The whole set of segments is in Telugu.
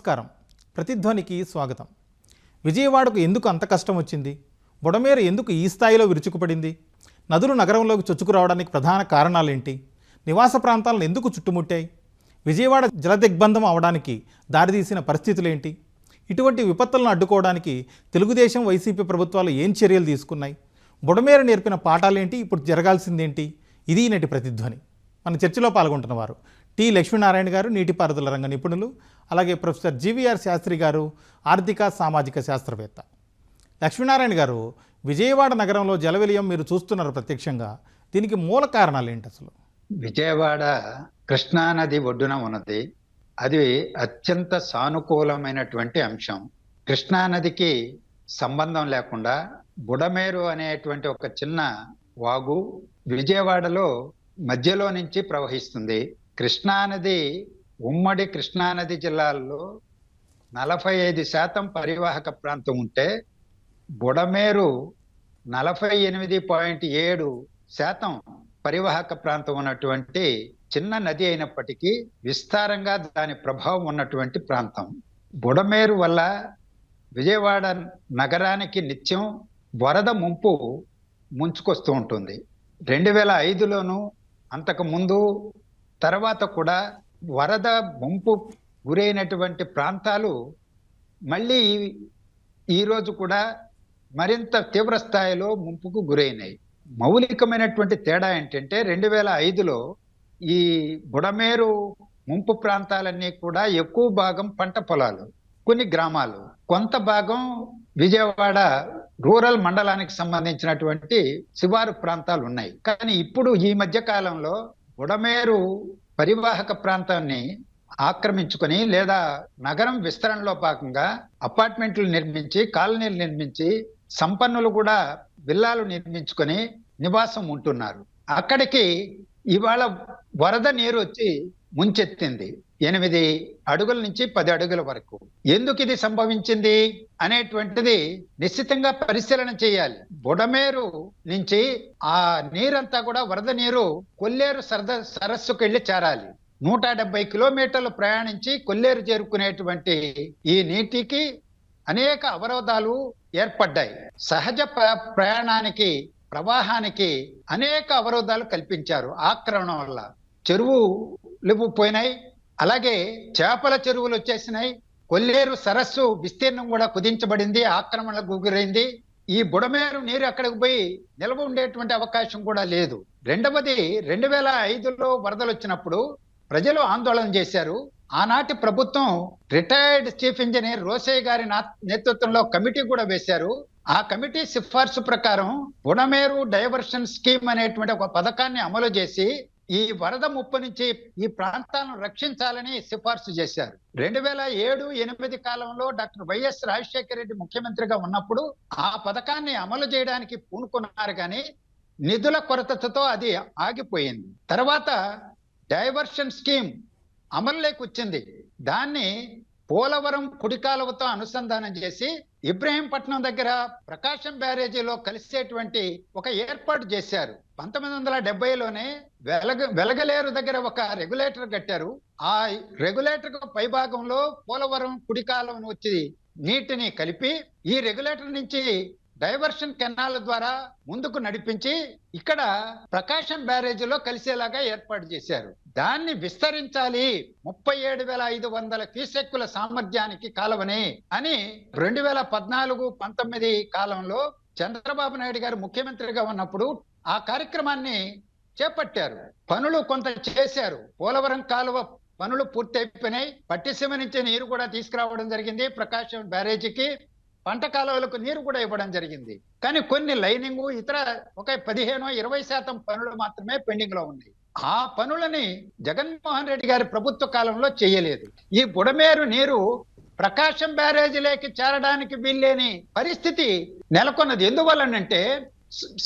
నమస్కారం. ప్రతిధ్వనికి స్వాగతం. విజయవాడకు ఎందుకు అంత కష్టం వచ్చింది? బుడమేరు ఎందుకు ఈ స్థాయిలో విరుచుకుపడింది? నదులు నగరంలోకి చొచ్చుకు రావడానికి ప్రధాన కారణాలేంటి? నివాస ప్రాంతాలను ఎందుకు చుట్టుముట్టాయి? విజయవాడ జలదిగ్బంధం అవడానికి దారితీసిన పరిస్థితులేంటి? ఇటువంటి విపత్తులను అడ్డుకోవడానికి తెలుగుదేశం వైసీపీ ప్రభుత్వాలు ఏం చర్యలు తీసుకున్నాయి? బుడమేరు నేర్పిన పాఠాలేంటి? ఇప్పుడు జరగాల్సిందేంటి? ఇది నేటి ప్రతిధ్వని మన చర్చలో పాల్గొంటున్నవారు టి లక్ష్మీనారాయణ గారు నీటిపారుదల రంగ నిపుణులు అలాగే ప్రొఫెసర్ జీవీఆర్ శాస్త్రి గారు ఆర్థిక సామాజిక శాస్త్రవేత్త. లక్ష్మీనారాయణ గారు విజయవాడ నగరంలో జలవిలయం మీరు చూస్తున్నారు ప్రత్యక్షంగా. దీనికి మూల కారణాలు ఏంటి అసలు? విజయవాడ కృష్ణానది ఒడ్డున ఉన్నది. అది అత్యంత సానుకూలమైనటువంటి అంశం. కృష్ణానదికి సంబంధం లేకుండా బుడమేరు అనేటువంటి ఒక చిన్న వాగు విజయవాడలో మధ్యలో నుంచి ప్రవహిస్తుంది. కృష్ణానది ఉమ్మడి కృష్ణానది జిల్లాల్లో నలభై ఐదు శాతం పరివాహక ప్రాంతం ఉంటే బుడమేరు నలభై ఎనిమిది పాయింట్ ఏడు శాతం పరివాహక ప్రాంతం ఉన్నటువంటి చిన్న నది అయినప్పటికీ విస్తారంగా దాని ప్రభావం ఉన్నటువంటి ప్రాంతం. బుడమేరు వల్ల విజయవాడ నగరానికి నిత్యం వరద ముంపు ముంచుకొస్తూ ఉంటుంది. రెండు వేల ఐదులోను అంతకు ముందు తర్వాత కూడా వరద ముంపు గురైనటువంటి ప్రాంతాలు మళ్ళీ ఈరోజు కూడా మరింత తీవ్ర స్థాయిలో ముంపుకు గురైనాయి. మౌలికమైనటువంటి తేడా ఏంటంటే రెండు వేల ఐదులో ఈ బుడమేరు ముంపు ప్రాంతాలన్నీ కూడా ఎక్కువ భాగం పంట పొలాలు కొన్ని గ్రామాలు. కొంత భాగం విజయవాడ రూరల్ మండలానికి సంబంధించినటువంటి శివారు ప్రాంతాలు ఉన్నాయి. కానీ ఇప్పుడు ఈ మధ్య కాలంలో ఉడమేరు పరివాహక ప్రాంతాన్ని ఆక్రమించుకొని లేదా నగరం విస్తరణలో భాగంగా అపార్ట్మెంట్లు నిర్మించి కాలనీలు నిర్మించి సంపన్నులు కూడా విల్లాలు నిర్మించుకొని నివాసం ఉంటున్నారు. అక్కడికి ఇవాళ వరద నీరు వచ్చి ముంచెత్తింది. ఎనిమిది అడుగుల నుంచి పది అడుగుల వరకు. ఎందుకు ఇది సంభవించింది? అనేటువంటిది నిశ్చితంగా పరిశీలన చేయాలి. బుడమేరు నుంచి ఆ నీరంతా కూడా వరద నీరు కొల్లేరు సరద సరస్సుకు వెళ్ళి చేరాలి. నూట డెబ్బై కిలోమీటర్లు ప్రయాణించి కొల్లేరు చేరుకునేటువంటి ఈ నీటికి అనేక అవరోధాలు ఏర్పడ్డాయి. సహజ ప్ర- ప్రయాణానికి ప్రవాహానికి అనేక అవరోధాలు కల్పించారు. ఆక్రమణ వల్ల చెరువులు పోయినాయి. అలాగే చేపల చెరువులు వచ్చేసినాయి. కొల్లేరు సరస్సు విస్తీర్ణం కూడా కుదించబడింది ఆక్రమణకు గురైంది. ఈ బుడమేరు నీరు అక్కడికి పోయి నిల్వ ఉండేటువంటి అవకాశం కూడా లేదు. రెండవది రెండు వేల ఐదులో వరదలు వచ్చినప్పుడు ప్రజలు ఆందోళన చేశారు. ఆనాటి ప్రభుత్వం రిటైర్డ్ చీఫ్ ఇంజనీర్ రోసయ్య గారి నా- నేతృత్వంలో కమిటీ కూడా వేశారు. ఆ కమిటీ సిఫార్సు ప్రకారం బుడమేరు డైవర్షన్ స్కీమ్ అనేటువంటి ఒక పథకాన్ని అమలు చేసి ఈ వరద ముప్పు నుంచి ఈ ప్రాంతాలను రక్షించాలని సిఫార్సు చేశారు. రెండు వేల ఏడు ఎనిమిది కాలంలో డాక్టర్ వైఎస్ రాజశేఖర రెడ్డి ముఖ్యమంత్రిగా ఉన్నప్పుడు ఆ పథకాన్ని అమలు చేయడానికి పూనుకున్నారు కానీ నిధుల కొరతతో అది ఆగిపోయింది. తర్వాత డైవర్షన్ స్కీమ్ అమలులోకి వచ్చింది. దాన్ని పోలవరం కుడికాలువతో అనుసంధానం చేసి ఇబ్రహీంపట్నం దగ్గర ప్రకాశం బ్యారేజీలో కలిసేటువంటి ఒక ఏర్పాటు చేశారు. పంతొమ్మిది వందల డెబ్బైలోనే వెలగ వెలగలేరు దగ్గర ఒక రెగ్యులేటర్ కట్టారు. ఆ రెగ్యులేటర్ పైభాగంలో పోలవరం కుడికాలం వచ్చి నీటిని కలిపి ఈ రెగ్యులేటర్ నుంచి డైవర్షన్ కెనాల్ ద్వారా ముందుకు నడిపించి ఇక్కడ ప్రకాశం బ్యారేజీలో కలిసేలాగా ఏర్పాటు చేశారు. దాన్ని విస్తరించాలి. ముప్పై ఏడు వేల ఐదు వందల క్యూసెక్కుల సామర్థ్యానికి కాలవని అని రెండు వేల పద్నాలుగు పంతొమ్మిది కాలంలో చంద్రబాబు నాయుడు గారు ముఖ్యమంత్రిగా ఉన్నప్పుడు ఆ కార్యక్రమాన్ని చేపట్టారు. పనులు కొంత చేశారు. పోలవరం కాలువ పనులు పూర్తయిపోయినాయి. పట్టిసీమ నుంచి నీరు కూడా తీసుకురావడం జరిగింది. ప్రకాశం బ్యారేజీకి పంట కాలువలకు నీరు కూడా ఇవ్వడం జరిగింది. కానీ కొన్ని లైనింగ్ ఇతర ఒక పదిహేను ఇరవై శాతం పనులు మాత్రమే పెండింగ్లో ఉన్నాయి. ఆ పనులని జగన్మోహన్ రెడ్డి గారి ప్రభుత్వ కాలంలో చేయలేదు. ఈ బుడమేరు నీరు ప్రకాశం బ్యారేజీలోకి చేరడానికి వీల్లేని పరిస్థితి నెలకొన్నది. ఎందువల్లనంటే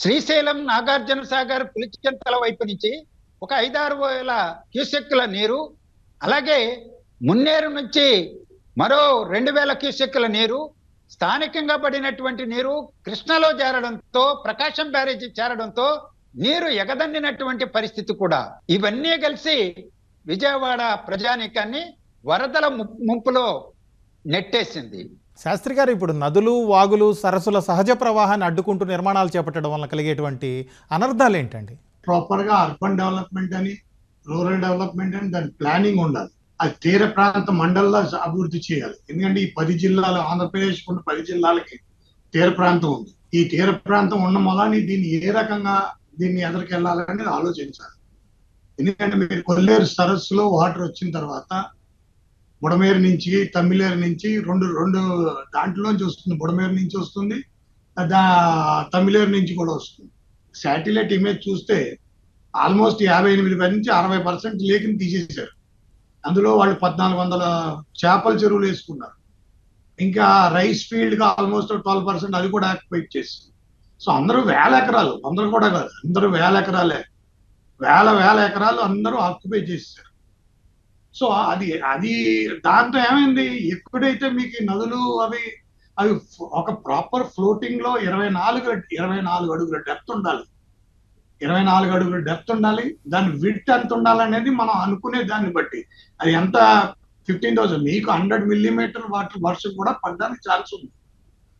శ్రీశైలం నాగార్జున సాగర్ పులిచింతల వైపు నుంచి ఒక ఐదారు వేల క్యూసెక్కుల నీరు అలాగే మున్నేరు నుంచి మరో రెండు వేల క్యూసెక్కుల నీరు స్థానికంగా పడినటువంటి నీరు కృష్ణలో చేరడంతో ప్రకాశం బ్యారేజీ చేరడంతో నీరు ఎగదండినటువంటి పరిస్థితి కూడా. ఇవన్నీ కలిసి విజయవాడ ప్రజానీకాన్ని వరదల ముంపులో నెట్టేసింది. శాస్త్రి గారు ఇప్పుడు నదులు వాగులు సరస్సుల సహజ ప్రవాహాన్ని అడ్డుకుంటూ నిర్మాణాలు చేపట్టడం వల్ల కలిగేటువంటి అనర్థాలు ఏంటండి? ప్రాపర్గా అర్బన్ డెవలప్మెంట్ అని రూరల్ డెవలప్మెంట్ అని దాని ప్లానింగ్ ఉండాలి. అది తీర ప్రాంత మండల్లో అభివృద్ధి చేయాలి. ఎందుకంటే ఈ పది జిల్లాలు ఆంధ్రప్రదేశ్ ఉన్న పది జిల్లాలకి తీర ప్రాంతం ఉంది. ఈ తీర ప్రాంతం ఉన్న మొలాని దీన్ని ఏ రకంగా దీన్ని ఎదరికెళ్ళాలనేది ఆలోచించాలి. ఎందుకంటే మీరు కొల్లేరు సరస్సులో వాటర్ వచ్చిన తర్వాత బుడమేరు నుంచి తమిళేరు నుంచి రెండు రెండు దాంట్లోంచి వస్తుంది. బుడమేరు నుంచి వస్తుంది. దా తమిళేరు నుంచి కూడా వస్తుంది. శాటిలైట్ ఇమేజ్ చూస్తే ఆల్మోస్ట్ యాభై ఎనిమిది నుంచి అరవై పర్సెంట్ లేకిని తీసేశారు. అందులో వాళ్ళు పద్నాలుగు వందల చేపల చెరువులు వేసుకున్నారు. ఇంకా రైస్ ఫీల్డ్గా ఆల్మోస్ట్ ట్వెల్వ్ పర్సెంట్ అది కూడా ఆక్యుపైట్ చేసింది. సో అందరూ వేల ఎకరాలు అందరూ కూడా కాదు అందరూ వేల ఎకరాలే. వేల వేల ఎకరాలు అందరూ ఆక్యుపై చేశారు. సో అది అది దాంతో ఏమైంది? ఎప్పుడైతే మీకు నదులు అవి అవి ఒక ప్రాపర్ ఫ్లోటింగ్లో ఇరవై నాలుగు ఇరవై నాలుగు అడుగుల డెప్త్ ఉండాలి. ఇరవై నాలుగు అడుగులు డెప్త్ ఉండాలి దాని విడ్త్ ఎంత ఉండాలనేది మనం అనుకునే దాన్ని బట్టి. అది ఎంత? ఫిఫ్టీన్ థౌసండ్ మీకు హండ్రెడ్ మిల్లీమీటర్ వాటర్ వర్షం కూడా పడడానికి ఛాన్స్ ఉంది.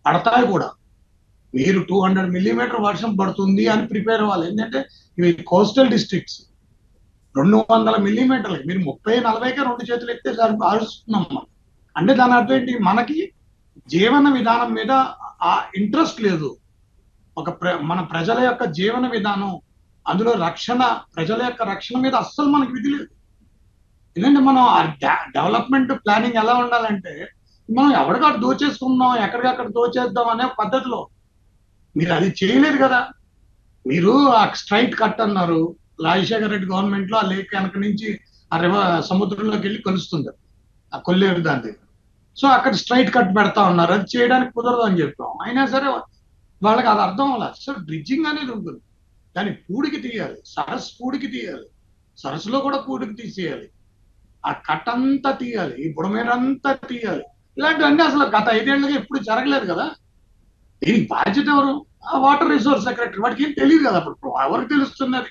పడతాయి కూడా. మీరు టూ హండ్రెడ్ మిల్లీమీటర్ వర్షం పడుతుంది అని ప్రిపేర్ అవ్వాలి. ఏంటంటే ఇవి కోస్టల్ డిస్ట్రిక్ట్స్ రెండు వందల మిల్లీమీటర్లకి మీరు ముప్పై నలభైకే రెండు చేతులు ఎత్తే సరి ఆరుస్తున్నాం మనం. అంటే దాని అర్థం ఏంటి? మనకి జీవన విధానం మీద ఆ ఇంట్రెస్ట్ లేదు. ఒక ప్ర మన ప్రజల యొక్క జీవన విధానం అందులో రక్షణ ప్రజల యొక్క రక్షణ మీద అస్సలు మనకి విధి లేదు. ఎందుకంటే మనం డెవలప్మెంట్ ప్లానింగ్ ఎలా ఉండాలంటే మనం ఎవరికాడు దోచేసుకుందాం ఎక్కడికక్కడ దోచేద్దాం అనే పద్ధతిలో. మీరు అది చేయలేరు కదా. మీరు ఆ స్ట్రైట్ కట్ అన్నారు. రాజశేఖర రెడ్డి గవర్నమెంట్లో ఆ లేక్ వెనక నుంచి ఆ రివ సముద్రంలోకి వెళ్ళి కలుస్తుంది ఆ కొల్లేరు దాని దగ్గర సో అక్కడ స్ట్రైట్ కట్ పెడతా ఉన్నారు. అది చేయడానికి కుదరదు అని చెప్పాం. అయినా సరే వాళ్ళకి అది అర్థం అవ్వాలి. సో డ్రిడ్జింగ్ అనేది ఉంటుంది. దాన్ని పూడికి తీయాలి. సరస్సు పూడికి తీయాలి. సరస్సులో కూడా పూడికి తీసేయాలి. ఆ కట్టంతా తీయాలి. ఈ బుడమేరంతా తీయాలి. ఇలాంటివన్నీ అసలు గత ఐదేళ్ళుగా ఎప్పుడు జరగలేదు కదా. దీనికి బాధ్యత ఎవరు? ఆ వాటర్ రిసోర్స్ సెక్రటరీ. వాడికి ఏం తెలియదు కదా అప్పుడు. ఎవరికి తెలుస్తున్నది?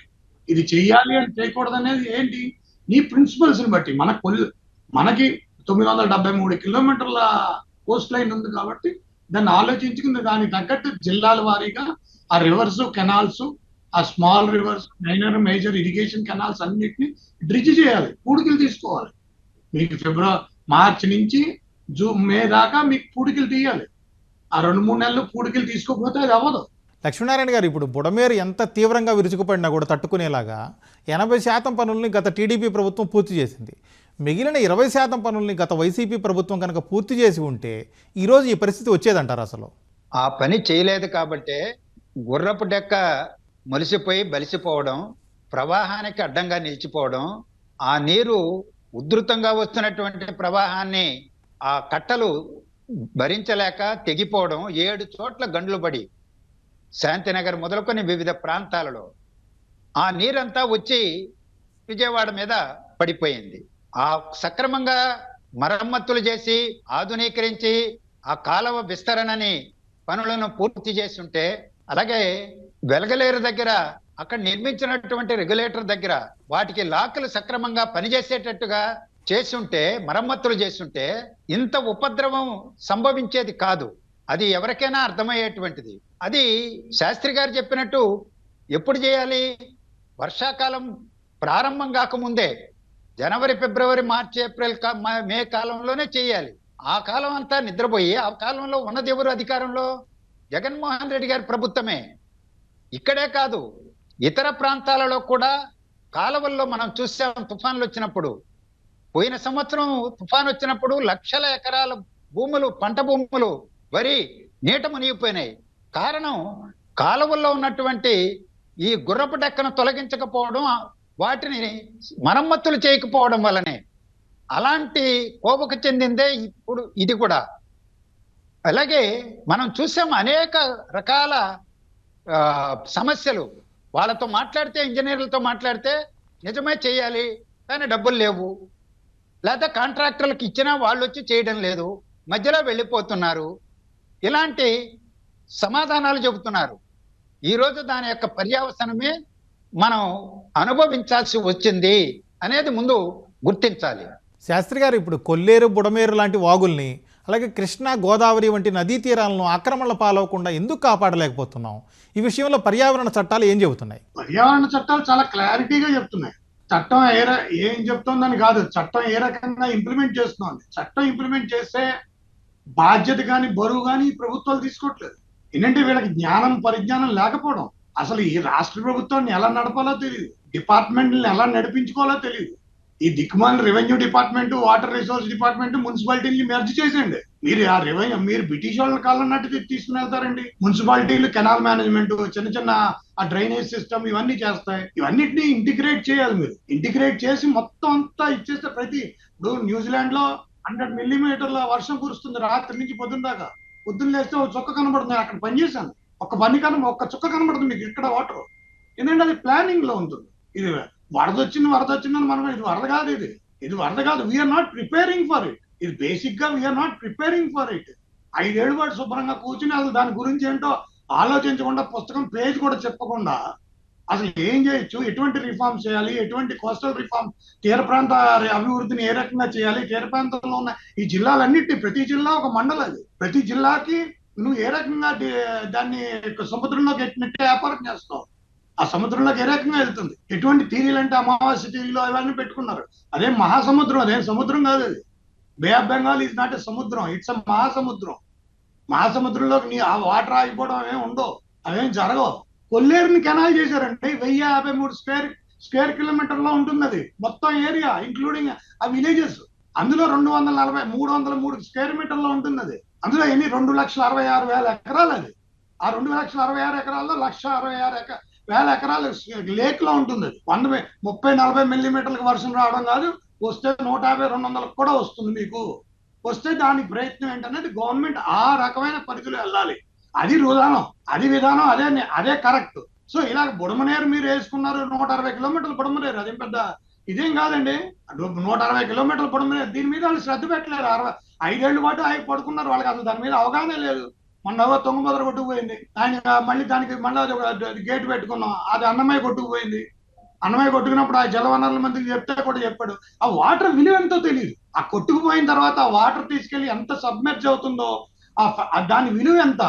ఇది చెయ్యాలి అని చేయకూడదు అనేది ఏంటి? నీ ప్రిన్సిపల్స్ని బట్టి. మన కొల్లు మనకి తొమ్మిది వందల డెబ్బై మూడు కిలోమీటర్ల కోస్ట్ లైన్ ఉంది కాబట్టి దాన్ని ఆలోచించుకుంది దానికి తగ్గట్టు జిల్లాల వారీగా ఆ రివర్స్ కెనాల్స్ ఆ small rivers minor major irrigation canals అన్నిటిని డ్రిడ్జ్ చేయాలి పూడికలు తీసుకోవాలి. మీకు ఫిబ్రవరి మార్చి నుంచి జూన్ మే దాకా మీకు పూడికలు తీయాలి. ఆ రెండు మూడు నెలలు పూడికలు తీసుకోకపోతే అది అవ్వదు. లక్ష్మీనారాయణ గారు ఇప్పుడు బుడమేరు ఎంత తీవ్రంగా విరుచుకుపడినా కూడా తట్టుకునేలాగా ఎనభై శాతం పనుల్ని గత టీడీపీ ప్రభుత్వం పూర్తి చేసింది. మిగిలిన ఇరవై శాతం పనుల్ని గత వైసీపీ ప్రభుత్వం కనుక పూర్తి చేసి ఉంటే ఈరోజు ఈ పరిస్థితి వచ్చేదంటారు అసలు? ఆ పని చేయలేదు కాబట్టే గుర్రపు డెక్క మొలిసిపోయి బలిసిపోవడం ప్రవాహానికి అడ్డంగా నిలిచిపోవడం ఆ నీరు ఉధృతంగా వస్తున్నటువంటి ప్రవాహాన్ని ఆ కట్టలు భరించలేక తెగిపోవడం ఏడు చోట్ల గండ్లు పడి శాంతినగర్ మొదలుకొని వివిధ ప్రాంతాలలో ఆ నీరంతా వచ్చి విజయవాడ మీద పడిపోయింది. ఆ సక్రమంగా మరమ్మతులు చేసి ఆధునీకరించి ఆ కాలువ విస్తరణని పనులను పూర్తి చేసి ఉంటే అలాగే వెలగలేరు దగ్గర అక్కడ నిర్మించినటువంటి రెగ్యులేటర్ దగ్గర వాటికి లాక్లు సక్రమంగా పనిచేసేటట్టుగా చేసుంటే మరమ్మతులు చేస్తుంటే ఇంత ఉపద్రవం సంభవించేది కాదు. అది ఎవరికైనా అర్థమయ్యేటువంటిది. అది శాస్త్రి గారు చెప్పినట్టు ఎప్పుడు చేయాలి? వర్షాకాలం ప్రారంభం కాకముందే జనవరి ఫిబ్రవరి మార్చి ఏప్రిల్ మే కాలంలోనే చేయాలి. ఆ కాలం అంతా నిద్రపోయి ఆ కాలంలో ఉన్నది ఎవరు అధికారంలో? జగన్మోహన్ రెడ్డి గారి ప్రభుత్వమే. ఇక్కడే కాదు ఇతర ప్రాంతాలలో కూడా కాలువల్లో మనం చూసాం తుఫాన్లు వచ్చినప్పుడు. పోయిన సంవత్సరం తుఫాన్ వచ్చినప్పుడు లక్షల ఎకరాల భూములు పంట భూములు వరి నీట మునిగిపోయినాయి. కారణం కాలువల్లో ఉన్నటువంటి ఈ గుర్రపు డెక్కను తొలగించకపోవడం వాటిని మరమ్మతులు చేయకపోవడం వల్లనే. అలాంటి కోపకు చెందిందే ఇప్పుడు ఇది కూడా. అలాగే మనం చూసాం అనేక రకాల సమస్యలు. వాళ్ళతో మాట్లాడితే ఇంజనీర్లతో మాట్లాడితే నిజమే చేయాలి కానీ డబ్బులు లేవు. లేదా కాంట్రాక్టర్లకు ఇచ్చినా వాళ్ళు వచ్చి చేయడం లేదు. మధ్యలో వెళ్ళిపోతున్నారు. ఇలాంటి సమాధానాలు చెబుతున్నారు. ఈరోజు దాని యొక్క పర్యావసనమే మనం అనుభవించాల్సి వచ్చింది అనేది ముందు గుర్తించాలి. శాస్త్రి గారు ఇప్పుడు కొల్లేరు బుడమేరు లాంటి వాగుల్ని అలాగే కృష్ణా గోదావరి వంటి నదీ తీరాలను ఆక్రమణల పాలవకుండా ఎందుకు కాపాడలేకపోతున్నాం ఈ విషయంలో పర్యావరణ చట్టాలు ఏం చెబుతున్నాయి? పర్యావరణ చట్టాలు చాలా క్లారిటీగా చెప్తున్నాయి. చట్టం ఏ ఏం చెప్తోందని కాదు. చట్టం ఏ రకంగా ఇంప్లిమెంట్ చేస్తోంది? చట్టం ఇంప్లిమెంట్ చేస్తే బాధ్యత కానీ బరువు కానీ ఈ ప్రభుత్వాలు తీసుకోవట్లేదు. ఏంటంటే వీళ్ళకి జ్ఞానం పరిజ్ఞానం లేకపోవడం. అసలు ఈ రాష్ట్ర ప్రభుత్వాన్ని ఎలా నడపాలో తెలియదు డిపార్ట్మెంట్ని ఎలా నడిపించుకోవాలో తెలియదు ఈ దిక్మాన్ revenue department water resource department మున్సిపాలిటీని మెర్జ్ చేసేయండి. మీరు ఆ రెవెన్యూ మీరు బ్రిటిష్ వాళ్ళ కాలం నట్టు తీసుకుని వెళ్తారండి. మున్సిపాలిటీలు కెనాల్ మేనేజ్మెంట్ చిన్న చిన్న ఆ డ్రైనేజ్ సిస్టమ్ ఇవన్నీ చేస్తాయి. ఇవన్నిటిని ఇంటిగ్రేట్ చేయాలి మీరు. ఇంటిగ్రేట్ చేసి మొత్తం అంతా ఇచ్చేస్తే ప్రతి ఇప్పుడు న్యూజిలాండ్లో హండ్రెడ్ మిల్లీమీటర్ల వర్షం కురుస్తుంది రాత్రి నుంచి పొద్దున్న దాకా. పొద్దున్న లేస్తే ఒక చుక్క కనబడుతుంది. అక్కడ పని చేశాను. ఒక పని కన ఒక్క చుక్క కనబడుతుంది మీకు ఇక్కడ వాటర్ ఎందుకంటే అది ప్లానింగ్లో ఉంటుంది. ఇది వరద వచ్చింది వరద వచ్చిందని మనం ఇది వరద కాదు ఇది. ఇది వరద కాదు. We are not preparing for it ఇది బేసిక్గా we are not preparing for it ఐదేళ్ళు పాటు శుభ్రంగా కూర్చుని అసలు దాని గురించి ఏంటో ఆలోచించకుండా పుస్తకం పేజ్ కూడా చెప్పకుండా అసలు ఏం చేయొచ్చు? ఎటువంటి రిఫార్మ్స్ చేయాలి? ఎటువంటి కోస్టల్ రిఫార్మ్ తీర ప్రాంత అభివృద్ధిని ఏ రకంగా చేయాలి? తీర ప్రాంతంలో ఉన్న ఈ జిల్లాలన్నిటి ప్రతి జిల్లా ఒక మండలం అది. ప్రతి జిల్లాకి నువ్వు ఏ రకంగా దాన్ని సముద్రంలోకి ఎట్టినట్టే వ్యాపారం చేస్తావు ఆ సముద్రంలోకి ఏ రకంగా వెళ్తుంది? ఎటువంటి తీరీలు అంటే అమావాస్య తీరీలు అవన్నీ పెట్టుకున్నారు. అదే మహాసముద్రం అదేం సముద్రం కాదు అది. Bay of Bengal is not a సముద్రం ఇట్స్ అ మహాసముద్రం. మహాసముద్రంలోకి నీ ఆ వాటర్ ఆగిపోవడం ఏమి ఉండవు అవేం జరగవు. కొల్లేరుని కెనాల్ చేశారంటే వెయ్యి యాభై మూడు స్క్వేర్ స్క్వేర్ కిలోమీటర్లో ఉంటుంది అది. మొత్తం ఏరియా ఇంక్లూడింగ్ ఆ విలేజెస్ అందులో రెండు వందల నలభై మూడు వందల మూడు స్క్వేర్ మీటర్లో ఉంటుంది అది. అందులో ఎన్ని? రెండు లక్షల అరవై ఆరు వేల ఎకరాలు అది. ఆ రెండు లక్షల అరవై ఆరు ఎకరాల్లో లక్ష అరవై ఆరు ఎకరా వేల ఎకరాలు లేక్లో ఉంటుంది అది. వంద ముప్పై నలభై మిల్లీమీటర్లకు వర్షం రావడం కాదు వస్తే నూట యాభై రెండు వందలకు కూడా వస్తుంది మీకు. వస్తే దానికి ప్రయత్నం ఏంటనేది గవర్నమెంట్ ఆ రకమైన పరిధిలో వెళ్ళాలి. అది విధానం అది విధానం అదే అదే కరెక్ట్. సో ఇలా బుడమనేరు మీరు వేసుకున్నారు నూట అరవై కిలోమీటర్లు బుడమనేరు అదేం పెద్ద ఇదేం కాదండి. నూట అరవై కిలోమీటర్లు బుడమనేరు దీని మీద వాళ్ళు శ్రద్ధ పెట్టలేరు. అరవై ఐదేళ్ళ పాటు అవి పడుకున్నారు వాళ్ళకి అసలు దాని మీద అవగాహన లేదు. మొన్న ఎవరో తుంగభద్ర కొట్టుకుపోయింది. ఆయన మళ్ళీ దానికి మళ్ళీ అది ఒక గేట్ పెట్టుకున్నాం. అది అన్నమయ్య కొట్టుకుపోయింది. అన్నమయ్య కొట్టుకున్నప్పుడు ఆ జలవనరుల మందికి చెప్తే కూడా చెప్పాడు. ఆ వాటర్ విలువ ఎంతో తెలియదు ఆ కొట్టుకుపోయిన తర్వాత ఆ వాటర్ తీసుకెళ్ళి ఎంత సబ్మెర్జ్ అవుతుందో ఆ దాని విలువ ఎంత?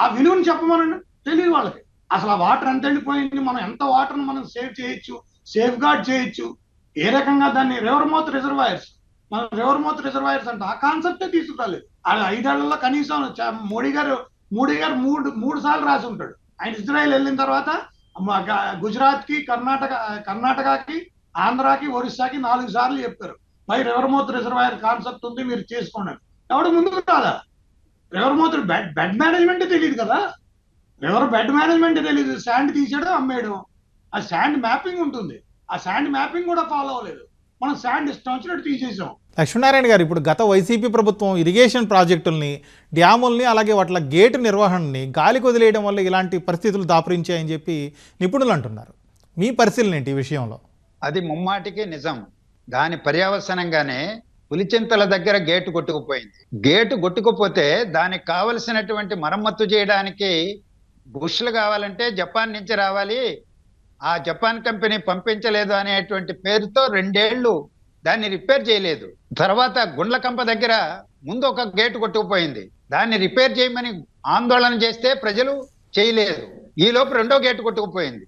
ఆ విలువను చెప్పమనండి? తెలియదు వాళ్ళకి. అసలు ఆ వాటర్ ఎంత వెళ్ళిపోయింది మనం ఎంత వాటర్ మనం సేవ్ చేయొచ్చు సేఫ్ గార్డ్ చేయొచ్చు? ఏ రకంగా దాన్ని రివర్ మౌత్ రిజర్వాయర్స్ మనం రివర్ మౌత్ రిజర్వాయర్స్ అంటే? ఆ కాన్సెప్టే తీసుకురాలేదు. అది ఐదేళ్ళలో కనీసం మోడీ గారు మోడీ గారు మూడు మూడు సార్లు రాసి ఉంటాడు. ఆయన ఇజ్రాయెల్ వెళ్ళిన తర్వాత గుజరాత్కి కర్ణాటక కర్ణాటకకి ఆంధ్రాకి ఒరిస్సాకి నాలుగు సార్లు చెప్పారు. పై రివర్మూత్ రిజర్వాయర్ కాన్సెప్ట్ ఉంది? మీరు చేసుకోండి ఎవడు ముందుకు రాదా రివర్మూత్ బెడ్ బెడ్ మేనేజ్మెంట్ తెలియదు కదా? రివర్ బెడ్ మేనేజ్మెంట్ తెలియదు శాండ్ తీసాడు అమ్మేయడం ఆ శాండ్ మ్యాపింగ్ ఉంటుంది. ఆ శాండ్ మ్యాపింగ్ కూడా ఫాలో అవ్వలేదు. మనం శాండ్ ఇష్టం వచ్చినట్టు తీసేసాం. లక్ష్మీనారాయణ గారు ఇప్పుడు గత వైసీపీ ప్రభుత్వం ఇరిగేషన్ ప్రాజెక్టుల్ని డ్యాముల్ని అలాగే వాటి గేటు నిర్వహణని గాలికి వదిలేయడం వల్ల ఇలాంటి పరిస్థితులు దాపురించాయని చెప్పి నిపుణులు అంటున్నారు. మీ పరిశీలన ఏంటి ఈ విషయంలో? అది ముమ్మాటికి నిజం. దాని పర్యవసనంగానే పులిచింతల దగ్గర గేటు కొట్టుకుపోయింది. గేటు కొట్టుకుపోతే దానికి కావలసినటువంటి మరమ్మత్తు చేయడానికి బుష్లు కావాలంటే జపాన్ నుంచి రావాలి. ఆ జపాన్ కంపెనీ పంపించలేదు అనేటువంటి పేరుతో రెండేళ్ళు దాన్ని రిపేర్ చేయలేదు. తర్వాత గుండ్లకంప దగ్గర ముందు ఒక గేటు కొట్టుకుపోయింది. దాన్ని రిపేర్ చేయమని ఆందోళన చేస్తే ప్రజలు చేయలేదు. ఈలోపు రెండో గేటు కొట్టుకుపోయింది.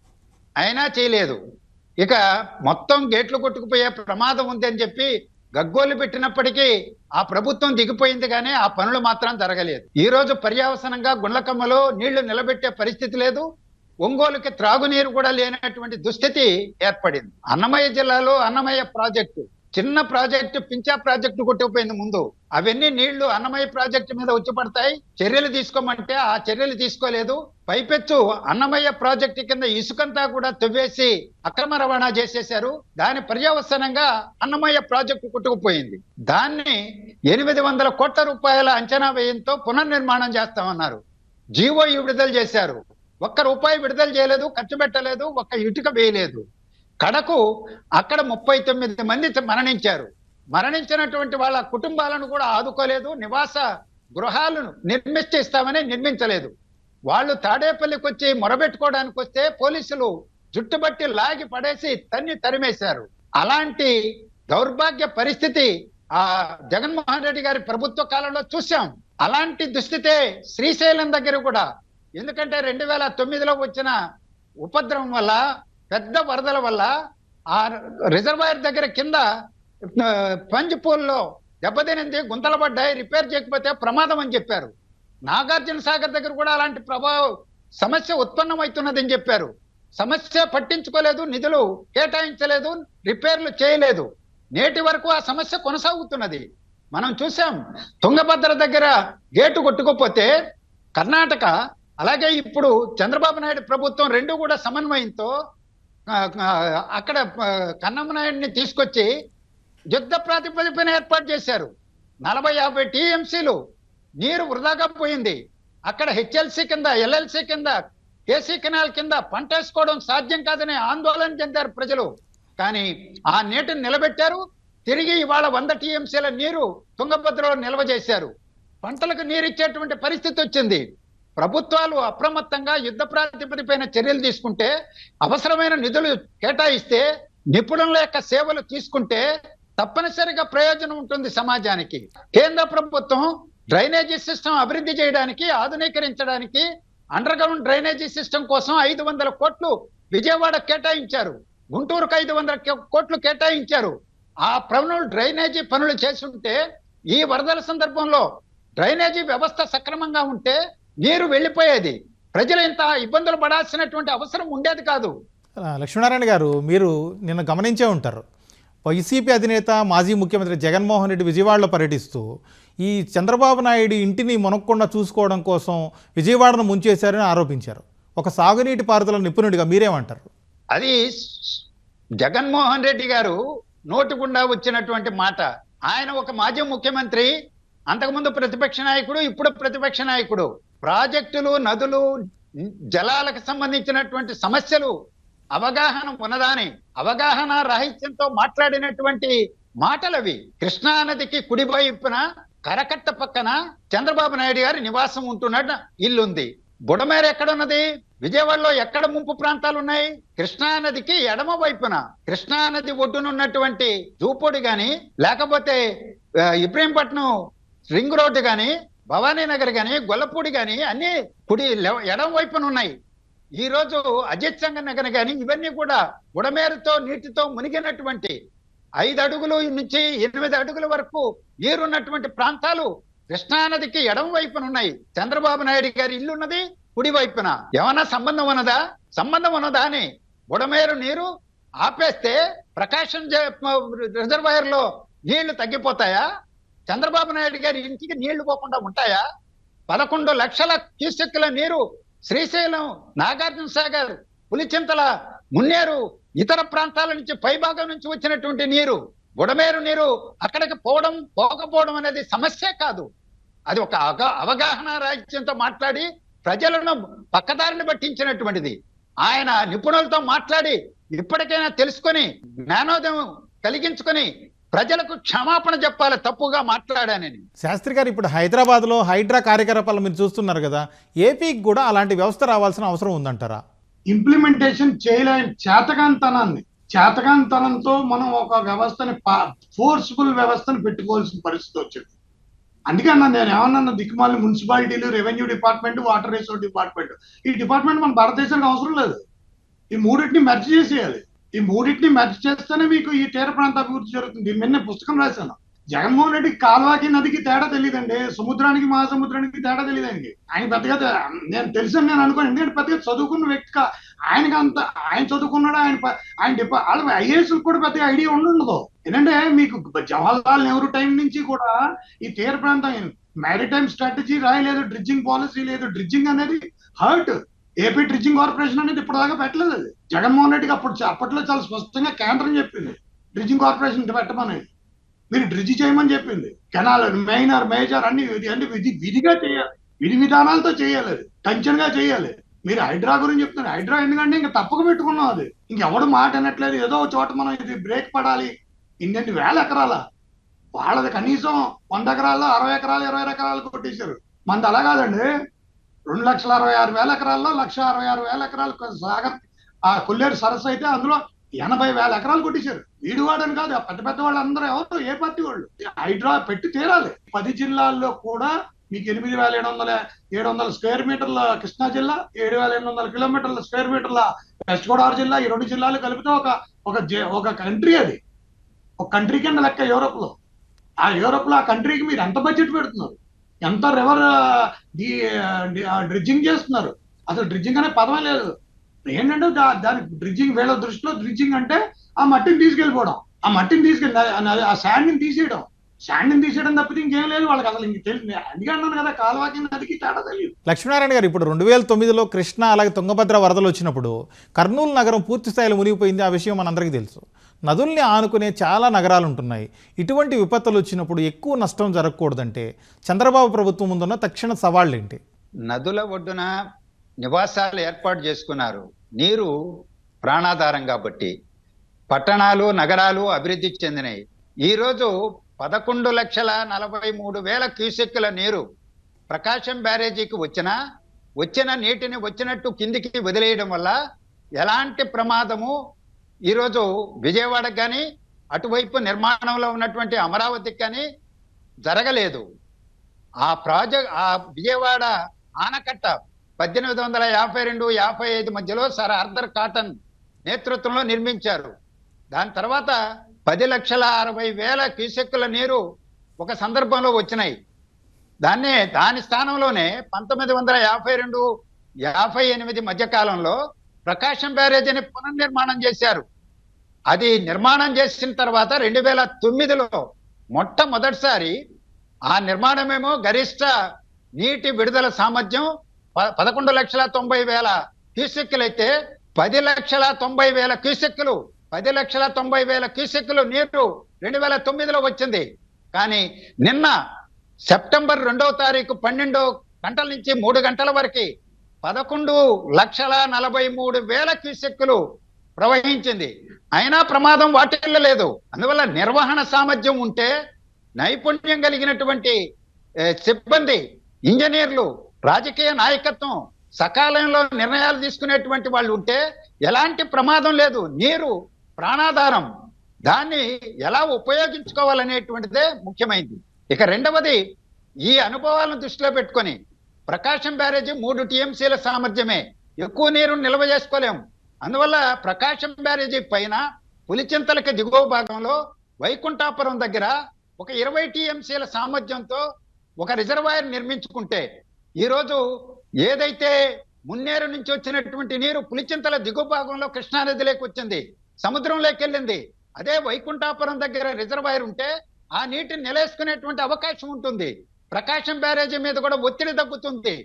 అయినా చేయలేదు. ఇక మొత్తం గేట్లు కొట్టుకుపోయే ప్రమాదం ఉంది అని చెప్పి గగ్గోలు పెట్టినప్పటికీ ఆ ప్రభుత్వం దిగిపోయింది కానీ ఆ పనులు మాత్రం జరగలేదు. ఈ రోజు పర్యావసనంగా గుండ్లకమ్మలో నీళ్ళు నిలబెట్టే పరిస్థితి లేదు. ఒంగోలుకి త్రాగునీరు కూడా లేనటువంటి దుస్థితి ఏర్పడింది. అన్నమయ్య జిల్లాలో అన్నమయ్య ప్రాజెక్టు చిన్న ప్రాజెక్టు పించా ప్రాజెక్టు కొట్టుకుపోయింది ముందు. అవన్నీ నీళ్ళు అన్నమయ్య ప్రాజెక్టు మీద వచ్చి పడతాయి. చర్యలు తీసుకోమంటే ఆ చర్యలు తీసుకోలేదు. పైపెచ్చు అన్నమయ్య ప్రాజెక్టు కింద ఇసుకంతా కూడా తవ్వేసి అక్రమ రవాణా చేసేశారు. దాని పర్యవసనంగా అన్నమయ్య ప్రాజెక్టు కొట్టుకుపోయింది. దాన్ని ఎనిమిది వందల కోట్ల రూపాయల అంచనా వ్యయంతో పునర్నిర్మాణం చేస్తామన్నారు. జీవో విడుదల చేశారు. ఒక్క రూపాయి విడుదల చేయలేదు ఖర్చు పెట్టలేదు ఒక్క ఇటుక వేయలేదు. కడకు అక్కడ ముప్పై తొమ్మిది మంది మరణించారు. మరణించినటువంటి వాళ్ళ కుటుంబాలను కూడా ఆదుకోలేదు. నివాస గృహాలను నిర్మిస్తామని నిర్మించలేదు. వాళ్ళు తాడేపల్లికి వచ్చి మొరబెట్టుకోవడానికి వస్తే పోలీసులు జుట్టుబట్టి లాగి పడేసి తన్ని తరిమేశారు. అలాంటి దౌర్భాగ్య పరిస్థితి ఆ జగన్మోహన్ రెడ్డి గారి ప్రభుత్వ కాలంలో చూసాం అలాంటి దుస్థితే శ్రీశైలం దగ్గర కూడా. ఎందుకంటే రెండు వేల తొమ్మిదిలో వచ్చిన ఉపద్రవం వల్ల పెద్ద వరదల వల్ల ఆ రిజర్వాయర్ దగ్గర కింద ఆ, పంజిపూల్లో దెబ్బతినింది గుంతలు పడ్డాయి రిపేర్ చేయకపోతే ప్రమాదం అని చెప్పారు. నాగార్జున సాగర్ దగ్గర కూడా అలాంటి ప్రభావం సమస్య ఉత్పన్నమవుతున్నదని చెప్పారు. సమస్య పట్టించుకోలేదు నిధులు కేటాయించలేదు రిపేర్లు చేయలేదు. నేటి వరకు ఆ సమస్య కొనసాగుతున్నది. మనం చూసాం తుంగభద్ర దగ్గర గేటు కొట్టుకోపోతే కర్ణాటక అలాగే ఇప్పుడు చంద్రబాబు నాయుడు ప్రభుత్వం రెండు కూడా సమన్వయంతో అక్కడ కన్నమ్మ నాయుడిని తీసుకొచ్చి యుద్ధ ప్రాతిపదికన ఏర్పాటు చేశారు. నలభై యాభై టీఎంసీలు నీరు వృధాగా పోయింది. అక్కడ హెచ్ఎల్సి కింద ఎల్ఎల్సి కింద కేసీ కెనాల్ కింద పంట వేసుకోవడం సాధ్యం కాదని ఆందోళన చెందారు ప్రజలు. కానీ ఆ నీటిని నిలబెట్టారు. తిరిగి ఇవాళ వంద టీఎంసీల నీరు తుంగభద్రలో నిల్వ చేశారు. పంటలకు నీరు ఇచ్చేటువంటి పరిస్థితి వచ్చింది. ప్రభుత్వాలు అప్రమత్తంగా యుద్ధ ప్రాతిపదిపైన చర్యలు తీసుకుంటే అవసరమైన నిధులు కేటాయిస్తే నిపుణుల యొక్క సేవలు తీసుకుంటే తప్పనిసరిగా ప్రయోజనం ఉంటుంది సమాజానికి. కేంద్ర ప్రభుత్వం డ్రైనేజీ సిస్టమ్ అభివృద్ధి చేయడానికి ఆధునీకరించడానికి అండర్ గ్రౌండ్ డ్రైనేజీ సిస్టమ్ కోసం ఐదు వందల కోట్లు విజయవాడ కేటాయించారు. గుంటూరుకు ఐదు వందల కోట్లు కేటాయించారు. ఆ పనులు డ్రైనేజీ పనులు చేస్తుంటే ఈ వరదల సందర్భంలో డ్రైనేజీ వ్యవస్థ సక్రమంగా ఉంటే నీరు వెళ్ళిపోయేది. ప్రజలు ఇంత ఇబ్బందులు పడాల్సినటువంటి అవసరం ఉండేది కాదు. లక్ష్మీనారాయణ గారు మీరు నిన్న గమనించే ఉంటారు. వైసీపీ అధినేత మాజీ ముఖ్యమంత్రి జగన్మోహన్ రెడ్డి విజయవాడలో పర్యటిస్తూ ఈ చంద్రబాబు నాయుడు ఇంటిని మునక్కుండా చూసుకోవడం కోసం విజయవాడను ముంచేశారని ఆరోపించారు. ఒక సాగునీటి పారుదల నిపుణుడిగా మీరేమంటారు? అది జగన్మోహన్ రెడ్డి గారు నోటి గుండా వచ్చినటువంటి మాట. ఆయన ఒక మాజీ ముఖ్యమంత్రి అంతకుముందు ప్రతిపక్ష నాయకుడు ఇప్పుడు ప్రతిపక్ష నాయకుడు. ప్రాజెక్టులు నదులు జలాలకు సంబంధించినటువంటి సమస్యలు అవగాహన ఉన్నదాని అవగాహన రాహిత్యంతో మాట్లాడినటువంటి మాటలవి. కృష్ణా నదికి కుడివైపున కరకట్ట పక్కన చంద్రబాబు నాయుడు గారి నివాసం ఉంటున్న ఇల్లుంది. బుడమేర ఎక్కడున్నది? విజయవాడలో ఎక్కడ ముంపు ప్రాంతాలు ఉన్నాయి కృష్ణా నదికి ఎడమ వైపున కృష్ణా నది ఒడ్డునున్నటువంటి జూపూడి గాని లేకపోతే ఇబ్రహీంపట్నం రింగ్ రోడ్డు గాని భవానీ నగర్ కానీ గొల్లపూడి కానీ అన్ని కుడి ఎడం వైపున ఉన్నాయి ఈ రోజు అజిత్ సంగ నగర్ కానీ ఇవన్నీ కూడా బుడమేరుతో నీటితో మునిగినటువంటి ఐదు అడుగులు నుంచి ఎనిమిది అడుగుల వరకు నీరున్నటువంటి ప్రాంతాలు కృష్ణానదికి ఎడం వైపున ఉన్నాయి చంద్రబాబు నాయుడు గారి ఇల్లు ఉన్నది కుడి వైపున. ఏమన్నా సంబంధం ఉన్నదా? సంబంధం ఉన్నదా అని బుడమేరు నీరు ఆపేస్తే ప్రకాశం రిజర్వాయర్లో నీళ్ళు తగ్గిపోతాయా? చంద్రబాబు నాయుడు గారి ఇంటికి నీళ్ళు పోకుండా ఉంటాయా? పదకొండు లక్షల క్యూసెక్కుల నీరు శ్రీశైలం నాగార్జున సాగర్ పులిచింతల మున్నేరు ఇతర ప్రాంతాల నుంచి పైభాగం నుంచి వచ్చినటువంటి నీరు బుడమేరు నీరు అక్కడికి పోవడం పోకపోవడం అనేది సమస్య కాదు. అది ఒక అవగాహన రాజ్యంతో మాట్లాడి ప్రజలను పక్కదారిని పట్టించినటువంటిది. ఆయన నిపుణులతో మాట్లాడి ఇప్పటికైనా తెలుసుకొని జ్ఞానోదయం కలిగించుకొని ప్రజలకు క్షమాపణ చెప్పాలి తప్పుగా మాట్లాడానని. శాస్త్రి గారు ఇప్పుడు హైదరాబాద్లో హైడ్రా కార్యకలాపాలు మీరు చూస్తున్నారు కదా ఏపీకి కూడా అలాంటి వ్యవస్థ రావాల్సిన అవసరం ఉందంటారా? ఇంప్లిమెంటేషన్ చేయలేని చేతకాంతనాన్ని చేతకాంతనంతో మనం ఒక వ్యవస్థని ఫోర్స్ఫుల్ వ్యవస్థను పెట్టుకోవాల్సిన పరిస్థితి వచ్చింది. అందుకే అన్న నేను ఏమన్నా దిక్కుమాలి మున్సిపాలిటీలు revenue department water resource department ఈ డిపార్ట్మెంట్ మన భారతదేశానికి అవసరం లేదు. ఈ మూడింటిని మెర్జ్ చేసేయాలి. ఈ మూడింటిని మ్యాచ్ చేస్తేనే మీకు ఈ తీర ప్రాంత అభివృద్ధి జరుగుతుంది. నిన్న పుస్తకం రాశాను. జగన్మోహన్ రెడ్డి కాల్వాకి నదికి తేడా తెలియదండి సముద్రానికి మహాసముద్రానికి తేడా తెలియదండి ఆయన పెద్దగా నేను తెలుసని నేను అనుకోను. ఎందుకంటే పెద్దగా చదువుకున్న వ్యక్తి ఆయనకి అంత ఆయన చదువుకున్నాడు ఆయన ఆయన డిపా వాళ్ళ ఐఏఎస్ కూడా పెద్దగా ఐడియా ఉండుండదు ఏంటంటే మీకు జవహర్లాల్ నెహ్రూ టైం నుంచి కూడా ఈ తీర ప్రాంతం మ్యారిటైమ్ స్ట్రాటజీ రాయలేదు డ్రిడ్జింగ్ పాలసీ లేదు. డ్రిడ్జింగ్ అనేది హర్ట్. ఏపీ డ్రిడ్జింగ్ కార్పొరేషన్ అనేది ఇప్పటిదాకా పెట్టలేదు అది. జగన్మోహన్ రెడ్డికి అప్పుడు అప్పట్లో చాలా స్పష్టంగా కేంద్రం చెప్పింది. డ్రిడ్జింగ్ కార్పొరేషన్ పెట్టమని. మీరు డ్రిడ్జ్ చేయమని చెప్పింది. కెనాల్ మైనర్ మేజర్ అన్ని అన్ని విధి విధిగా చేయాలి. విధి విధానాలతో చేయాలి అది. టెన్షన్గా చేయాలి. మీరు హైడ్రా గురించి చెప్తున్నారు. హైడ్రా ఎందుకంటే ఇంకా తప్పక పెట్టుకున్నాం అది. ఇంకెవడు మాట అనట్లేదు ఏదో ఒక చోట మనం ఇది బ్రేక్ పడాలి. ఇన్ని వేల ఎకరాల? వాళ్ళది కనీసం వంద ఎకరాల్లో అరవై ఎకరాలు ఇరవై ఎకరాలు కొట్టేశారు. మనది అలా కాదండి. రెండు లక్షల అరవై ఆరు వేల ఎకరాల్లో లక్ష అరవై ఆరు వేల ఎకరాలు సాగర్ ఆ కొల్లేరు సరస్సు అయితే అందులో ఎనభై వేల ఎకరాలు కొట్టేశారు. వీడివాడని కాదు ఆ పెద్ద పెద్ద వాళ్ళు అందరూ ఎవరు? ఏ పార్టీ వాళ్ళు? హైడ్రా పెట్టి తీరాలి. పది జిల్లాల్లో కూడా మీకు ఎనిమిది వేల ఏడు వందల ఏడు వందల స్క్వేర్ మీటర్ల కృష్ణా జిల్లా ఏడు వేల ఎనిమిది వందల కిలోమీటర్ల స్క్వేర్ మీటర్ల వెస్ట్ గోదావరి జిల్లా ఈ రెండు జిల్లాలు కలిపితే ఒక ఒక ఒక కంట్రీ అది. ఒక కంట్రీ కింద లెక్క యూరోప్లో ఆ యూరోప్లో ఆ కంట్రీకి మీరు ఎంత బడ్జెట్ పెడుతున్నారు? ఎంత రివర్ డ్రిడ్జింగ్ చేస్తున్నారు? అసలు డ్రిడ్జింగ్ అనే పదమే లేదు. ఏంటంటే దా- దాని డ్రిడ్జింగ్ వీళ్ళ దృష్టిలో డ్రిడ్జింగ్ అంటే ఆ మట్టిని తీసుకెళ్ళిపోవడం. ఆ మట్టిని తీసుకెళ్ళి ఆ శాండ్ని తీసేయడం. శాండ్ని తీసేయడం తప్పితే ఇంకేం లేదు. వాళ్ళకి అసలు ఇంక తెలియదు అందుకే అన్నాను కదా కాలువకి నదికి తేడా తెలియదు లక్ష్మీనారాయణ గారు ఇప్పుడు రెండు వేల తొమ్మిదిలో కృష్ణ అలాగే తుంగభద్ర వరదలు వచ్చినప్పుడు కర్నూలు నగరం పూర్తి స్థాయిలో మునిగిపోయింది. ఆ విషయం మనందరికీ తెలుసు. నదుల్ని ఆనుకునే చాలా నగరాలు ఉంటున్నాయి. ఇటువంటి విపత్తులు వచ్చినప్పుడు ఎక్కువ నష్టం జరగకూడదంటే చంద్రబాబు ప్రభుత్వం ముందున్న తక్షణ సవాళ్ళు ఏంటి నదుల ఒడ్డున నివాసాలు ఏర్పాటు చేసుకున్నారు. నీరు ప్రాణాధారం కాబట్టి. పట్టణాలు నగరాలు అభివృద్ధి చెందినాయి. ఈరోజు పదకొండు లక్షల నలభై మూడు వేల క్యూసెక్కుల నీరు ప్రకాశం బ్యారేజీకి వచ్చిన వచ్చిన నీటిని వచ్చినట్టు కిందికి వదిలేయడం వల్ల ఎలాంటి ప్రమాదము ఈరోజు విజయవాడకు కానీ అటువైపు నిర్మాణంలో ఉన్నటువంటి అమరావతికి కానీ జరగలేదు. ఆ ప్రాజెక్ట్ ఆ విజయవాడ ఆనకట్ట పద్దెనిమిది వందల యాభై రెండు యాభై ఐదు మధ్యలో సర్ ఆర్థర్ కాటన్ నేతృత్వంలో నిర్మించారు. దాని తర్వాత పది లక్షల అరవై వేల క్యూసెక్కుల నీరు ఒక సందర్భంలో వచ్చినాయి. దాన్నే దాని స్థానంలోనే పంతొమ్మిది వందల యాభై రెండు యాభై ఎనిమిది మధ్యకాలంలో ప్రకాశం బ్యారేజీని పునర్నిర్మాణం చేశారు. అది నిర్మాణం చేసిన తర్వాత రెండు వేల తొమ్మిదిలో మొట్టమొదటిసారి ఆ నిర్మాణమేమో గరిష్ట నీటి విడుదల సామర్థ్యం పదకొండు లక్షల తొంభై వేల క్యూసెక్కులు అయితే పది లక్షల తొంభై వేల క్యూసెక్కులు పది లక్షల తొంభై వేల క్యూసెక్కులు నీరు రెండు వేల తొమ్మిదిలో వచ్చింది. కానీ నిన్న సెప్టెంబర్ రెండవ తారీఖు పన్నెండో గంటల నుంచి మూడు గంటల వరకు పదకొండు లక్షల నలభై మూడు వేల క్యూసెక్కులు ప్రవహించింది. అయినా ప్రమాదం వాటిల్లలేదు అందువల్ల నిర్వహణ సామర్థ్యం ఉంటే నైపుణ్యం కలిగినటువంటి సిబ్బంది ఇంజనీర్లు రాజకీయ నాయకత్వం సకాలంలో నిర్ణయాలు తీసుకునేటువంటి వాళ్ళు ఉంటే ఎలాంటి ప్రమాదం లేదు. నీరు ప్రాణాధారం దాన్ని ఎలా ఉపయోగించుకోవాలనేటువంటిదే ముఖ్యమైనది ఇక రెండవది ఈ అనుభవాలను దృష్టిలో పెట్టుకొని ప్రకాశం బ్యారేజీ మూడు టీఎంసీల సామర్థ్యమే. ఎక్కువ నీరు నిల్వ చేసుకోలేము అందువల్ల ప్రకాశం బ్యారేజీ పైన పులిచింతలకి దిగువ భాగంలో వైకుంఠాపురం దగ్గర ఒక ఇరవై టీఎంసీల సామర్థ్యంతో ఒక రిజర్వాయర్ నిర్మించుకుంటే ఈరోజు ఏదైతే మున్నేరు నుంచి వచ్చినటువంటి నీరు పులిచింతల దిగువ భాగంలో కృష్ణానదిలోకి వచ్చింది సముద్రంలోకి వెళ్ళింది అదే వైకుంఠాపురం దగ్గర రిజర్వాయర్ ఉంటే ఆ నీటిని నిలేసుకునేటువంటి అవకాశం ఉంటుంది. ప్రకాశం బ్యారేజీ మీద కూడా ఒత్తిడి తగ్గుతుంది.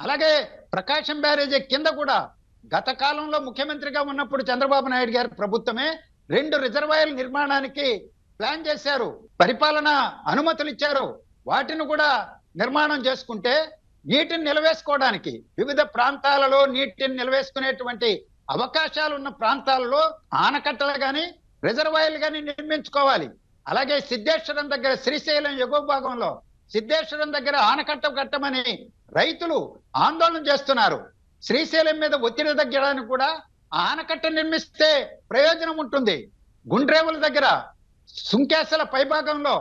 అలాగే ప్రకాశం బ్యారేజీ కింద కూడా గత కాలంలో ముఖ్యమంత్రిగా ఉన్నప్పుడు చంద్రబాబు నాయుడు గారి ప్రభుత్వమే రెండు రిజర్వాయర్ల నిర్మాణానికి ప్లాన్ చేశారు. పరిపాలన అనుమతులు ఇచ్చారు. వాటిని కూడా నిర్మాణం చేసుకుంటే నీటిని నిలవేసుకోవడానికి వివిధ ప్రాంతాలలో నీటిని నిలవేసుకునేటువంటి అవకాశాలు ఉన్న ప్రాంతాలలో ఆనకట్టలు కానీ రిజర్వాయర్లు కానీ నిర్మించుకోవాలి. అలాగే సిద్ధేశ్వరం దగ్గర శ్రీశైలం ఎగువ భాగంలో సిద్ధేశ్వరం దగ్గర ఆనకట్ట కట్టమని రైతులు ఆందోళన చేస్తున్నారు. శ్రీశైలం మీద ఒత్తిడి తగ్గడానికి కూడా ఆనకట్ట నిర్మిస్తే ప్రయోజనం ఉంటుంది. గుండ్రేవుల దగ్గర సుంకేశల పైభాగంలో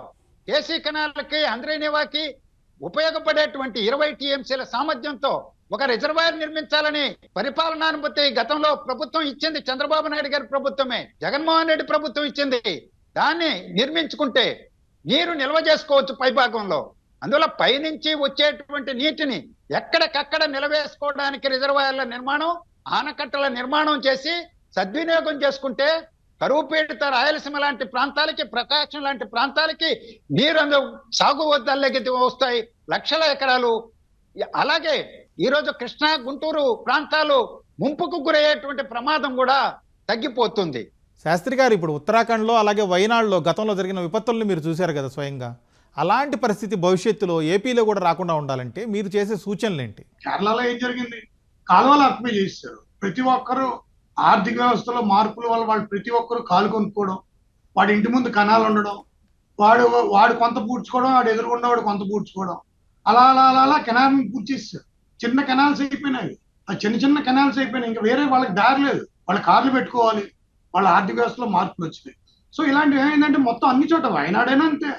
ఏసీ కెనాల్కి అంద్రేనివాకి ఉపయోగపడేటువంటి ఇరవై టీఎంసీల సామర్థ్యంతో ఒక రిజర్వాయర్ నిర్మించాలని పరిపాలనానుమతి గతంలో ప్రభుత్వం ఇచ్చింది చంద్రబాబు నాయుడు గారి ప్రభుత్వమే జగన్మోహన్ రెడ్డి ప్రభుత్వం ఇచ్చింది. దాన్ని నిర్మించుకుంటే నీరు నిల్వ చేసుకోవచ్చు పైభాగంలో. అందువల్ల పైనుంచి వచ్చేటువంటి నీటిని ఎక్కడికక్కడ నిలవేసుకోవడానికి రిజర్వాయర్ల నిర్మాణం ఆనకట్టల నిర్మాణం చేసి సద్వినియోగం చేసుకుంటే కరువు పీడిత రాయలసీమ లాంటి ప్రాంతాలకి ప్రకాశం లాంటి ప్రాంతాలకి నీరు అందు సాగు వద్దల్లోకి వస్తాయి లక్షల ఎకరాలు. అలాగే ఈరోజు కృష్ణా గుంటూరు ప్రాంతాలు ముంపుకు గురయ్యేటువంటి ప్రమాదం కూడా తగ్గిపోతుంది. శాస్త్రి గారు ఇప్పుడు ఉత్తరాఖండ్లో అలాగే వైనాడులో గతంలో జరిగిన విపత్తుల్ని మీరు చూశారు కదా స్వయంగా. అలాంటి పరిస్థితి భవిష్యత్తులో ఏపీలో కూడా రాకుండా ఉండాలంటే మీరు చేసే సూచనలు ఏంటి కేరళలో ఏం జరిగింది? కాలువలు ఆక్యుపై చేశారు. ప్రతి ఒక్కరు ఆర్థిక వ్యవస్థలో మార్పుల వల్ల వాళ్ళు ప్రతి ఒక్కరు కాలు కొనుక్కోవడం వాడి ఇంటి ముందు కణాలు ఉండడం వాడు వాడు కొంత పూడ్చుకోవడం వాడు ఎదురుకుండా వాడు కొంత పూడ్చుకోవడం. అలా అలా అలా అలా కెనాల్ని పూర్తి చిన్న కెనాల్స్ అయిపోయినాయి. ఆ చిన్న చిన్న కెనాల్స్ అయిపోయినాయి. ఇంకా వేరే వాళ్ళకి దారి లేదు. వాళ్ళ కార్లు పెట్టుకోవాలి. వాళ్ళ ఆర్థిక వ్యవస్థలో మార్పులు వచ్చినాయి. సో ఇలాంటివి ఏమైందంటే మొత్తం అన్ని చోట వయనాడైనా అంతే.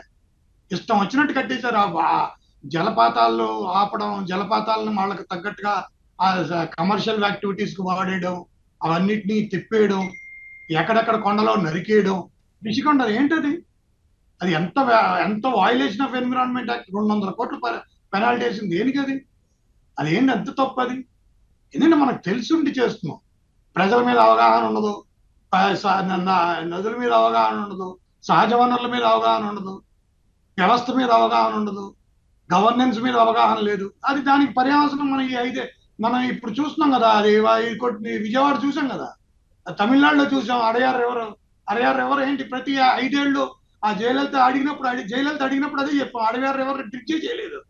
ఇష్టం వచ్చినట్టు కట్టేశారు. ఆ- జలపాతాల్లో ఆపడం జలపాతాలను వాళ్ళకి తగ్గట్టుగా ఆ కమర్షియల్ యాక్టివిటీస్కి వాడేయడం అవన్నిటిని తిప్పేయడం ఎక్కడెక్కడ కొండలో నరికేయడం. రిషికొండ ఏంటది? అది ఎంత ఎంత వాయిలేషన్ ఆఫ్ ఎన్విరాన్మెంట్ యాక్ట్ రెండు వందల కోట్లు పెనాల్టీ వేసింది. దేనికి అది? అది ఏంటి ఎంత తప్పు అది? ఎందుకంటే మనకు తెలిసి చేస్తున్నాం. ప్రజల మీద అవగాహన ఉండదు. నదుల మీద అవగాహన ఉండదు. సహజ వనరుల మీద అవగాహన ఉండదు. వ్యవస్థ మీద అవగాహన ఉండదు. గవర్నెన్స్ మీద అవగాహన లేదు. అది దానికి పర్యావసనం మనం ఈ ఐదే మనం ఇప్పుడు చూస్తున్నాం కదా అది కొట్టి విజయవాడ చూసాం కదా. తమిళనాడులో చూసాం అడయార్ ఎవరు అడయార్ ఎవరు ఏంటి? ప్రతి ఐదేళ్ళు ఆ జయలలిత అడిగినప్పుడు అడి జయలలిత అడిగినప్పుడు అదే చెప్పాం అడయార్ రివర్ డ్రిడ్జే చేయలేదు.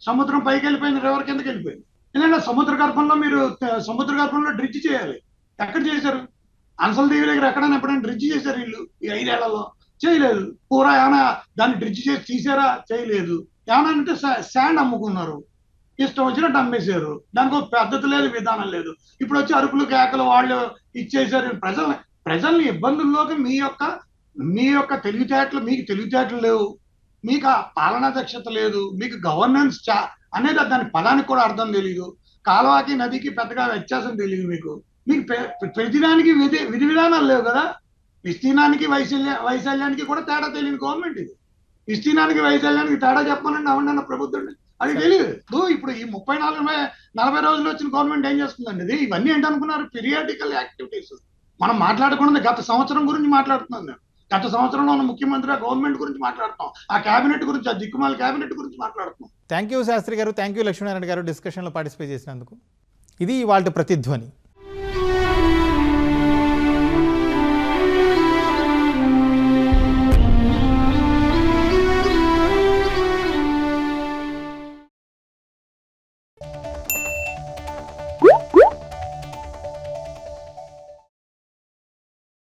సముద్రం పైకి వెళ్ళిపోయింది రివర్ కిందకి వెళ్ళిపోయింది. ఎందుకంటే సముద్ర గర్భంలో మీరు సముద్ర గర్భంలో డ్రిడ్జ్ చేయాలి. ఎక్కడ చేశారు? అన్సల దేవి దగ్గర ఎక్కడైనా ఎప్పుడైనా డ్రిడ్జ్ చేశారు వీళ్ళు ఈ ఐదేళ్ళలో? చేయలేదు. పూరా ఏమైనా దాన్ని డ్రిడ్జ్ చేసి తీసారా? చేయలేదు. ఏమైనా అంటే శాండ్ అమ్ముకున్నారు. ఇష్టం వచ్చినట్టు అమ్మేశారు దానికి ఒక పద్ధతి లేదు విధానం లేదు. ఇప్పుడు వచ్చి అరుపులు కేకలు వాళ్ళు ఇచ్చేసారు ప్రజల్ని ప్రజల్ని ఇబ్బందుల్లోకి మీ యొక్క మీ యొక్క తెలివితేటలు మీకు తెలివితేటలు లేవు. మీకు ఆ పాలనా దక్షత లేదు. మీకు గవర్నెన్స్ చా అనేది దాని పదానికి కూడా అర్థం తెలియదు కాలువకి నదికి పెద్దగా వ్యత్యాసం తెలియదు మీకు. మీకు ప్రతిదానికి విధి విధి విధానాలు లేవు కదా? విస్తీర్ణానికి వైశల్య వైశాల్యానికి కూడా తేడా తెలియని గవర్నమెంట్ ఇది. విస్తీర్ణానికి వైశాల్యానికి తేడా చెప్పమనండి. అవునన్న ప్రభుత్వం అది తెలియదు ఇప్పుడు ఈ ముప్పై నాలుగు నలభై రోజులు వచ్చిన గవర్నమెంట్ ఏం చేస్తుందండి? ఇది ఇవన్నీ ఏంటనుకున్నారు? పీరియాడికల్ యాక్టివిటీస్ మనం మాట్లాడకుండా గత సంవత్సరం గురించి మాట్లాడుతున్నాం నేను గత సంవత్సరంలో ఉన్న ముఖ్యమంత్రి గవర్నమెంట్ గురించి మాట్లాడుతాం ఆ కేబినెట్ గురించి ఆ దిక్కుమాల కేబినెట్ గురించి మాట్లాడుతున్నాం. థ్యాంక్ యూ శాస్త్రి గారు. థ్యాంక్ యూ లక్ష్మీనారాయణ గారు డిస్కషన్లో పార్టిసిపేట్ చేసినందుకు. ఇది వాళ్ళ ప్రతిధ్వని.